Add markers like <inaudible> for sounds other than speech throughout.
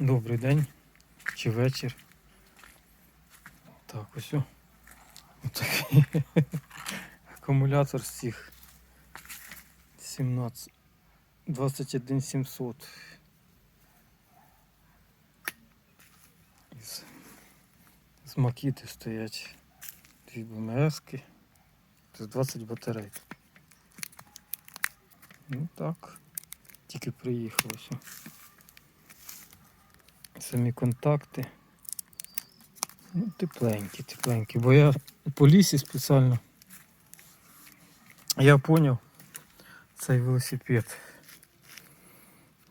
Добрий день чи вечір. Так, ось. Отакий <laughs> акумулятор з цих 17 21 700. Із, з макіти стоять дві БМСки. Це 20 батарей. Ну так. Тільки приїхав ось. Самі контакти. Ну, тепленькі, тепленькі. Бо я по лісі спеціально. Я поняв цей велосипед.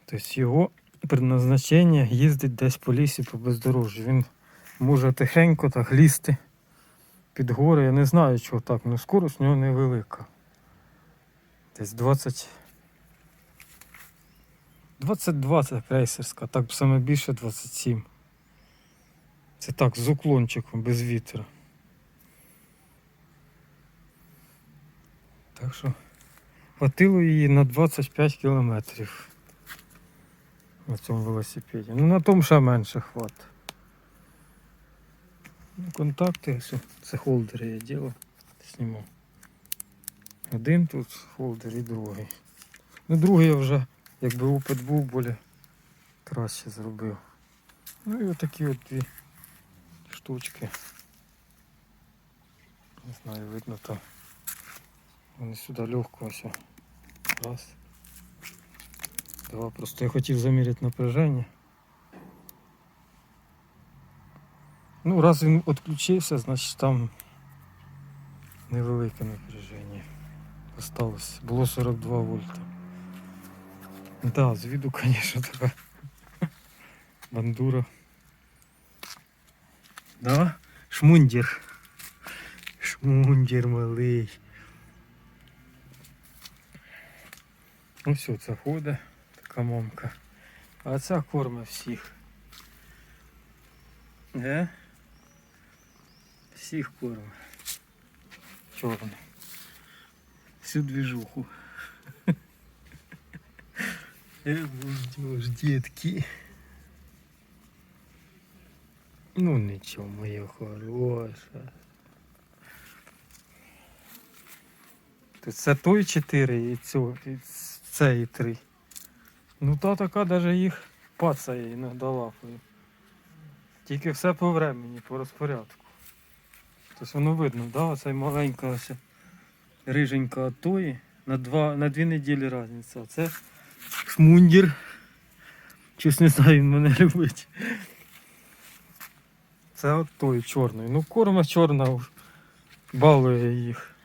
Тобто його предназначення їздить десь по лісі по бездорожжю. Він може тихенько так лізти під гори. Я не знаю, чого так, але скорость у нього невелика. Десь 20. 22 це крейсерська, так саме більше 27. Це так, з уклончиком, без вітра. Так що хватило її на 25 кілометрів на цьому велосипеді. Ну на тому ще менше хват. Ну, контакти, це холдери я ділав, знімав. Один тут холдер і другий. Ну другий я вже Якби опит був, более краще зробив. Ну і отакі от дві штучки. Не знаю, видно там. Вони сюди легко ось. о. Раз. Два. Просто я хотів заміряти напряження. Ну, раз він відключився, значить там невелике напряження. Осталось. Було 42 вольта. Да, з виду, конечно, така бандура. Да? Шмундір. Шмундір малий. Ну все, ходить, така мамка. А корма всіх. Е? Всіх корма. Чорний. Всю движуху. Ждешь, детки. Ну нічого, моя хороша. Тут це той 4 і і це і 3. Ну та така даже їх пацає іноді лапою. Тільки все по времені, по розпорядку. Тобто воно видно, да, оцей маленька ось риженька тої на, два, на дві неділі різниця. Це шмундір. Щось не знаю, він мене любить. Це от той чорний. Ну, корма чорна балує їх.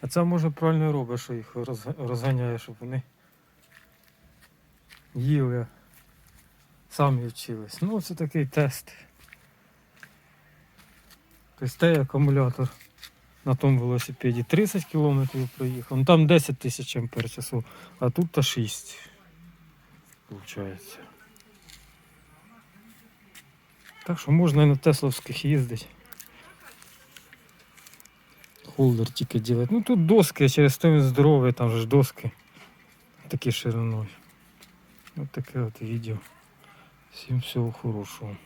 А це може правильно робить, що їх розганяє, щоб вони їли, самі вчились. Ну, це такий тест. Тобто акумулятор на тому велосипеді 30 км проїхав. Ну там 10 тисяч ампер часу, а тут то 6. Получається. Так що можна і на Тесловських їздити. Холдер тільки делать. Ну тут доски, через то він здоровий, там же ж доски. Такі шириною. Ось таке от відео. Всім всього хорошого.